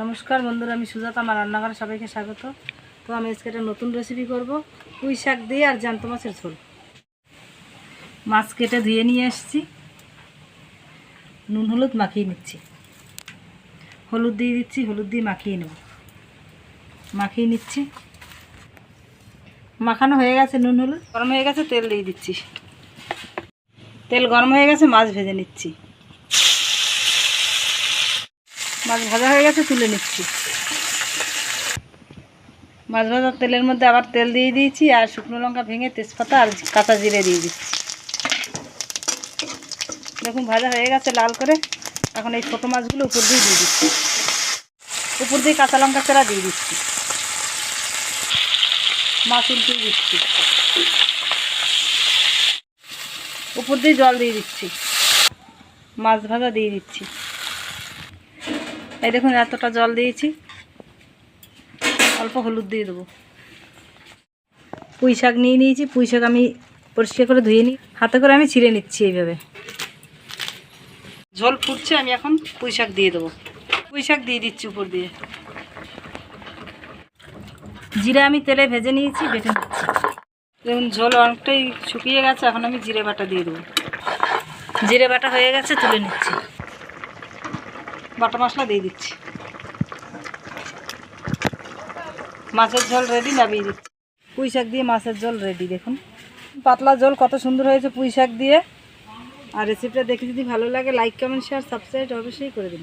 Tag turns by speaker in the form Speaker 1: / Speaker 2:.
Speaker 1: নমস্কার বন্ধুরা, আমি সুজাতা, আমার রান্নাঘরে সবাইকে স্বাগত। তো আমি আজকে একটা নতুন রেসিপি করব, পুঁই শাক দিয়ে আর জ্যান্ত মাছের ঝোল। মাছ কেটে ধুয়ে নিয়ে এসেছি। নুন, হলুদ মাখিয়ে নিচ্ছি। হলুদ দিয়ে দিচ্ছি, হলুদ দিয়ে মাখিয়ে নেব। মাখিয়ে নিচ্ছি। মাখানো হয়ে গেছে নুন, হলুদ। গরম হয়ে গেছে, তেল দিয়ে দিচ্ছি। তেল গরম হয়ে গেছে, মাছ ভেজে নিচ্ছি। মাছ ভাজা হয়ে গেছে, তুলে নিচ্ছি। মাছ ভাজার তেলের মধ্যে আবার তেল দিয়ে দিয়েছি আর শুকনো লঙ্কা ভেঙে তেজপাতা আর কাঁচা জিরে দিয়ে দিচ্ছি। দেখুন, ভাজা হয়ে গেছে লাল করে। এখন এই ছোটো মাছগুলো উপর দিয়ে দিয়ে দিচ্ছি। উপর দিয়ে কাঁচা লঙ্কা চেরা দিয়ে দিচ্ছি। মাছ উল্টিয়ে দিচ্ছি। উপর দিয়ে জল দিয়ে দিচ্ছি। মাছ ভাজা দিয়ে দিচ্ছি। এই দেখুন, এতটা জল দিয়েছি। অল্প হলুদ দিয়ে দেবো। পুঁই শাক নিয়ে নিয়েছি। পুঁই শাক আমি পরিষ্কার করে ধুয়ে নিই। হাতে করে আমি ছিঁড়ে নিচ্ছি এইভাবে। ঝোল ফুটছে, আমি এখন পুঁই শাক দিয়ে দেবো। পুঁই শাক দিয়ে দিচ্ছি উপর দিয়ে। জিরে আমি তেলে ভেজে নিয়েছি, বেটে নিচ্ছি। দেখুন, ঝোল অনেকটাই শুকিয়ে গেছে, এখন আমি জিরে বাটা দিয়ে দেবো। জিরে বাটা হয়ে গেছে, তুলে নিচ্ছি। বাটা মশলা দিয়ে দিচ্ছি। মাছের ঝোল রেডি নামিয়ে দিচ্ছি। পুঁই শাক দিয়ে মাছের ঝোল রেডি দেখুন। পাতলা ঝোল কত সুন্দর হয়েছে পুঁই শাক দিয়ে। আর রেসিপিটা দেখে যদি ভালো লাগে লাইক কমেন্ট শেয়ার সাবস্ক্রাইব অবশ্যই করে দিন।